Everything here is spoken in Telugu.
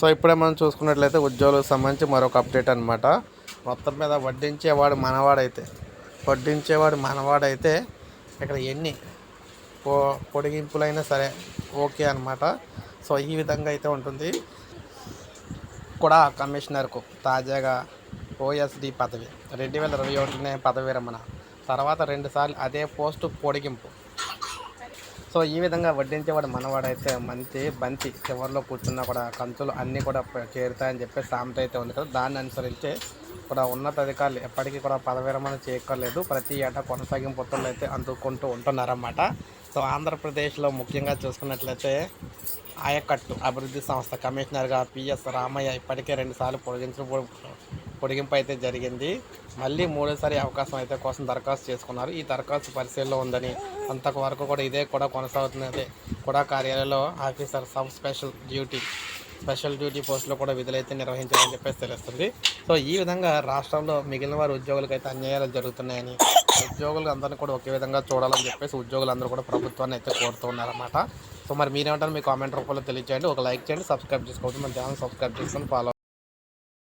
సో ఇప్పుడే మనం చూసుకున్నట్లయితే ఉద్యోగులకు సంబంధించి మరొక అప్డేట్ అనమాట మొత్తం మీద వడ్డించేవాడు మనవాడైతే. వడ్డించేవాడు మనవాడైతే ఇక్కడ ఎన్ని పో పొడిగింపులైనా సరే ఓకే అనమాట సో ఈ విధంగా అయితే ఉంటుంది. కూడా కమిషనర్కు తాజాగా ఓఎస్డి పదవి. రెండు వేల ఇరవై ఒకటినే పదవి విరమణ తర్వాత రెండుసార్లు అదే పోస్టు పొడిగింపు. సో ఈ విధంగా వడ్డించేవాడు మనవాడైతే మంచి బంతి చివరిలో కూర్చున్నా కూడా కంతులు అన్నీ కూడా చేరుతాయని చెప్పి సామెత అయితే ఉంది కదా. దాన్ని అనుసరించే కూడా ఉన్నతాధికారులు ఎప్పటికీ కూడా పదవిరమణ చేయక్కర్లేదు. ప్రతి ఏటా కొనసాగింపు ఉత్తర్వులు అయితే అందుకుంటూ ఉంటున్నారన్నమాట. సో ఆంధ్రప్రదేశ్లో ముఖ్యంగా చూసుకున్నట్లయితే ఆయకట్టు అభివృద్ధి సంస్థ కమిషనర్గా పిఎస్ రామయ్య ఇప్పటికే రెండుసార్లు పొడిగించడం పొడిగింపు అయితే జరిగింది. మళ్ళీ మూడోసారి అవకాశం అయితే కోసం దరఖాస్తు చేసుకున్నారు. ఈ దరఖాస్తు పరిశీలనలో ఉందని అంతకు వరకు కూడా ఇదే కూడా కొనసాగుతున్నది. కూడా కార్యాలయంలో officer sub special duty special duty పోస్టులో కూడా విధులైతే నిర్వహించాలని చెప్పేసి తెలుస్తుంది. సో ఈ విధంగా రాష్ట్రంలో మిగిలిన వారి ఉద్యోగులకు అయితే అన్యాయాలు జరుగుతున్నాయని ఉద్యోగులు అందరినీ కూడా ఒకే విధంగా చూడాలని చెప్పేసి ఉద్యోగులందరూ కూడా ప్రభుత్వాన్ని అయితే కోరుతున్నారన్నమాట సో మరి మీరేమంటారు మీ కామెంట్ రూపంలో తెలియజేయండి ఒక లైక్ చేయండి సబ్స్క్రైబ్ చేసుకోవచ్చు మన ఛానల్ సబ్స్క్రైబ్ చేసుకొని ఫాలో